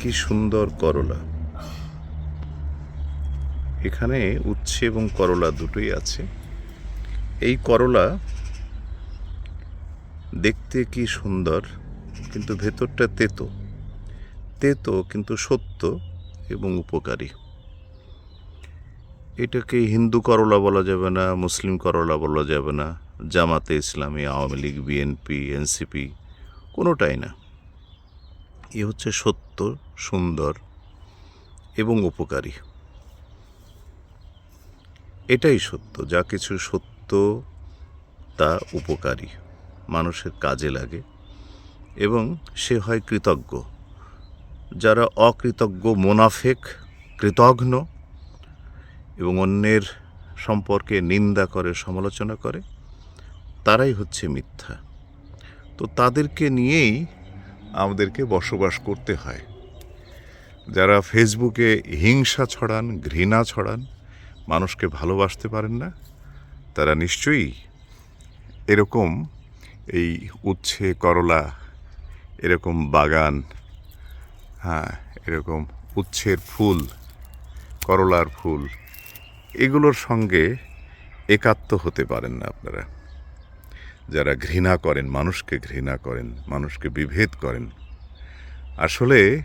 কি সুন্দর করলা। এখানে উচ্ছে এবং করলা দুটোই আছে। এই করলা দেখতে কি সুন্দর, কিন্তু ভেতরটা তেতো। তেতো কিন্তু সত্য এবং উপকারী। এটাকে হিন্দু করলা বলা যাবে না, মুসলিম করলা বলা যাবে না, জামাতে ইসলামী, আওয়ামী লীগ, বিএনপি, এনসিপি, কোনোটাই না। এ হচ্ছে সত্য। সুন্দর এবং উপকারী। এটাই সত্য, যা কিছু সত্য তা উপকারী, মানুষের কাজে লাগে এবং সে হয় কৃতজ্ঞ। যারা অকৃতজ্ঞ, মোনাফেক, কৃতঘ্ন এবং অন্যের সম্পর্কে নিন্দা করে, সমালোচনা করে, তারাই হচ্ছে মিথ্যা। তো তাদেরকে নিয়েই আমাদেরকে বসবাস করতে হয়। যারা ফেসবুকে হিংসা ছড়ান, ঘৃণা ছড়ান, মানুষকে ভালোবাসতে পারেন না, তারা নিশ্চয়ই এরকম এই উচ্ছে, করলা, এরকম বাগান হ্যাঁ এরকম উচ্ছের ফুল, করলার ফুল, এগুলোর সঙ্গে একাত্ম হতে পারেন না আপনারা। যারা ঘৃণা করেন, মানুষকে ঘৃণা করেন, মানুষকে বিভেদ করেন। আসলে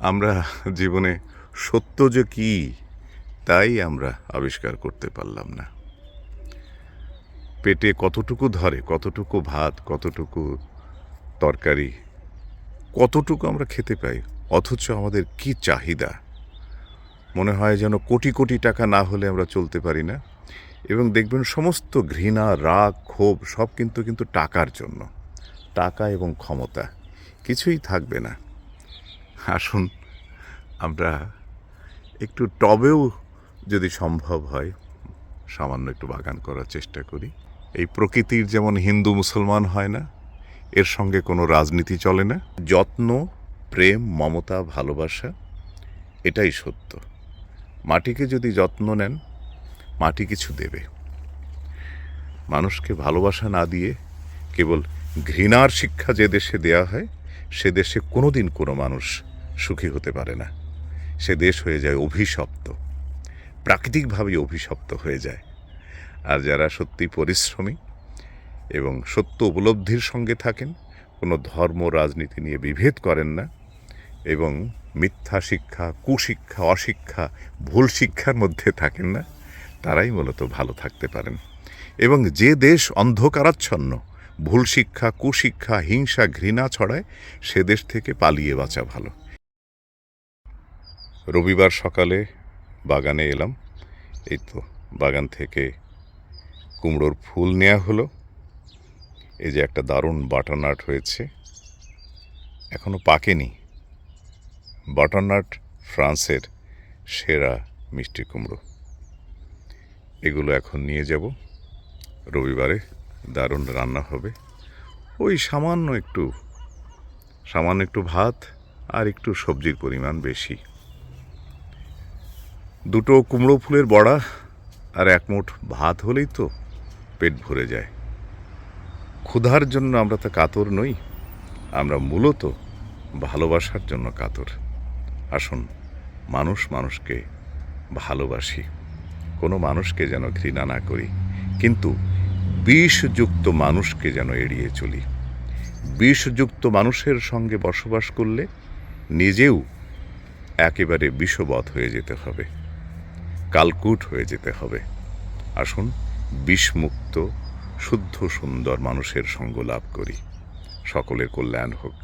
আমরা জীবনে সত্য যে কী, তাই আমরা আবিষ্কার করতে পারলাম না। পেটে কতটুকু ধরে, কতটুকু ভাত, কতটুকু তরকারি, কতটুকু আমরা খেতে পাই, অথচ আমাদের কি চাহিদা? মনে হয় যেন কোটি কোটি টাকা না হলে আমরা চলতে পারি না। এবং দেখবেন সমস্ত ঘৃণা, রাগ, ক্ষোভ সব কিন্তু কিন্তু টাকার জন্য। টাকা এবং ক্ষমতা কিছুই থাকবে না। আসুন, আমরা একটু টবেও যদি সম্ভব হয়, সামান্য একটু বাগান করার চেষ্টা করি। এই প্রকৃতির যেমন হিন্দু মুসলমান হয় না, এর সঙ্গে কোনো রাজনীতি চলে না। যত্ন, প্রেম, মমতা, ভালোবাসা, এটাই সত্য। মাটিকে যদি যত্ন নেন মাটি কিছু দেবে। মানুষকে ভালোবাসা না দিয়ে কেবল ঘৃণার শিক্ষা যে দেশে দেয়া হয়, সে দেশে কোনোদিন কোনো মানুষ সুখী হতে পারে না। সে দেশ হয়ে যায় অভিশপ্ত। প্রাকৃতিকভাবেই অভিশপ্ত হয়ে যায়। আর যারা সত্যি পরিশ্রমী এবং সত্য উপলব্ধির সঙ্গে থাকেন, কোনো ধর্ম রাজনীতি নিয়ে বিভেদ করেন না এবং মিথ্যা শিক্ষা, কুশিক্ষা, অশিক্ষা, ভুল শিক্ষার মধ্যে থাকেন না তারাই মূলত ভালো থাকতে পারেন। এবং যে দেশ অন্ধকারাচ্ছন্ন, ভুল শিক্ষা, কুশিক্ষা, হিংসা, ঘৃণা ছড়ায়, সে দেশ থেকে পালিয়ে বাঁচা ভালো। রবিবার সকালে বাগানে এলাম। এই তো বাগান থেকে কুমড়োর ফুল নেওয়া হলো। এই যে একটা দারুণ বাটারনাট হয়েছে। এখনও পাকেনি। বাটারনাট ফ্রান্সের সেরা মিষ্টি কুমড়ো। এগুলো এখন নিয়ে যাব। রবিবারে দারুণ রান্না হবে। ওই সামান্য একটু সামান্য একটু ভাত আর একটু সবজির পরিমাণ বেশি। দুটো কুমড়ো ফুলের বড়া আর এক মুঠ ভাত হলেই তো পেট ভরে যায়। ক্ষুধার জন্য আমরা তো কাতর নই, আমরা মূলত ভালোবাসার জন্য কাতর। আসুন, মানুষ মানুষকে ভালোবাসি। কোনো মানুষকে যেন ঘৃণা না করি, কিন্তু বিষযুক্ত মানুষকে যেন এড়িয়ে চলি। বিষযুক্ত মানুষের সঙ্গে বসবাস করলে নিজেও একেবারে বিষবধ হয়ে যেতে হবে, কালকুট হয়ে যেতে হবে। আসুন, বিষমুক্ত, শুদ্ধ, সুন্দর মানুষের সঙ্গ লাভ করি। সকলের কল্যাণ হোক।